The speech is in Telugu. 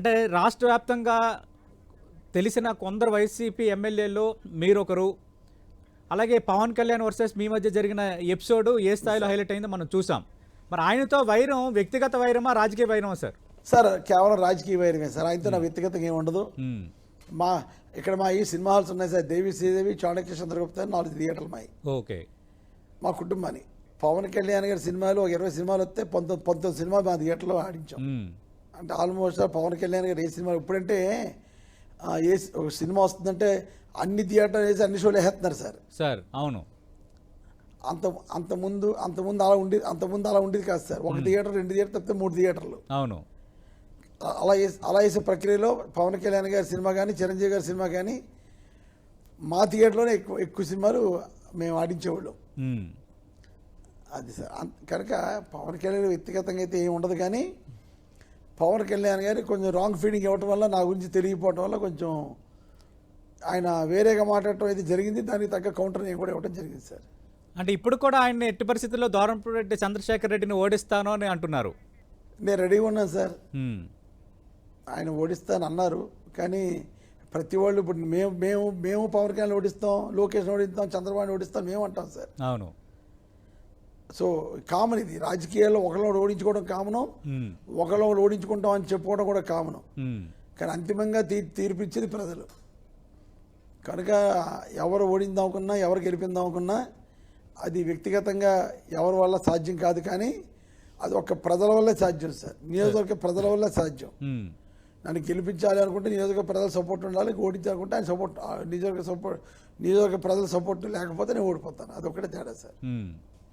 అంటే రాష్ట్ర వ్యాప్తంగా తెలిసిన కొందరు వైసీపీ ఎమ్మెల్యేలు మీరొకరు అలాగే పవన్ కళ్యాణ్ వర్సెస్ మీ మధ్య జరిగిన ఎపిసోడ్ ఏ స్థాయిలో హైలైట్ అయిందో మనం చూసాం. మరి ఆయనతో వైరం వ్యక్తిగత వైరమా రాజకీయ వైరమా సార్? సార్ కేవలం రాజకీయ వైరమే సార్. ఆయనతో నా వ్యక్తిగతంగా ఏమి ఉండదు. మ్మ్. మా ఇక్కడ మా ఈ సినిమా హాల్స్ ఉన్నాయి సార్. దేవి శ్రీదేవి చాణక్య చంద్రగుప్త నాలుగు థియేటర్లు మాయి. ఓకే. మా కుటుంబాన్ని. పవన్ కళ్యాణ్ గారి సినిమాలు ఒక ఇరవై సినిమాలు వస్తే పంతొమ్మిది పంతొమ్మిది సినిమాలు మా థియేటర్లో ఆడించాం. అంటే ఆల్మోస్ట్ పవన్ కళ్యాణ్ గారు ఏ సినిమా ఇప్పుడంటే ఏ ఒక సినిమా వస్తుందంటే అన్ని థియేటర్ వేసి అన్ని షోలు వేస్తున్నారు సార్. సార్ అవును. అంత అంత ముందు అంత ముందు అలా ఉండేది అంత ముందు అలా ఉండేది కాదు సార్. ఒక థియేటర్ రెండు థియేటర్ తప్పితే మూడు థియేటర్లు. అవును. అలా వేసి అలా వేసే ప్రక్రియలో పవన్ కళ్యాణ్ గారి సినిమా కానీ చిరంజీవి గారి సినిమా కానీ మా థియేటర్లోనే ఎక్కువ ఎక్కువ సినిమాలు మేము ఆడించేవాళ్ళం. అది సార్. కనుక పవన్ కళ్యాణ్ వ్యక్తిగతంగా అయితే ఏమి ఉండదు కానీ పవన్ కళ్యాణ్ గారి కొంచెం రాంగ్ ఫీడింగ్ ఇవ్వటం వల్ల నా గురించి తెలియకపోవటం వల్ల కొంచెం ఆయన వేరేగా మాట్లాడటం అయితే జరిగింది. దానికి తగ్గ కౌంటర్ నేను కూడా ఇవ్వడం జరిగింది సార్. అంటే ఇప్పుడు కూడా ఆయన్ని ఎట్టి పరిస్థితుల్లో దూరంరెడ్డి చంద్రశేఖర్ రెడ్డిని ఓడిస్తాను అని అంటున్నారు. నేను రెడీగా ఉన్నాను సార్. ఆయన ఓడిస్తాను అన్నారు. కానీ ప్రతి వాళ్ళు ఇప్పుడు మేము మేము మేము పవన్ కళ్యాణ్ ఓడిస్తాం లోకేష్ ఓడిస్తాం చంద్రబాబు ఓడిస్తాం మేము అంటాం సార్. అవును. సో కామన్ ఇది రాజకీయాల్లో ఒకరిని ఓడించుకోవడం కామను. ఒకరిని ఓడించుకుంటాం అని చెప్పుకోవడం కూడా కామను. కానీ అంతిమంగా తీ తీర్పిచ్చేది ప్రజలు కనుక ఎవరు ఓడిందామనుకున్నా ఎవరు గెలిపిందామనుకున్నా అది వ్యక్తిగతంగా ఎవరి వల్ల సాధ్యం కాదు కానీ అది ఒక ప్రజల వల్లే సాధ్యం సార్ నియోజకవర్గ ప్రజల వల్లే సాధ్యం. నన్ను గెలిపించాలి అనుకుంటే నియోజకవర్గ ప్రజల సపోర్ట్ ఉండాలి ఓడించాలనుకుంటే ఆయన సపోర్ట్ నియోజకవర్గ సపోర్ట్ నియోజకవర్గ ప్రజల సపోర్ట్ లేకపోతే నేను ఓడిపోతాను అదొక్కటే తేడా సార్.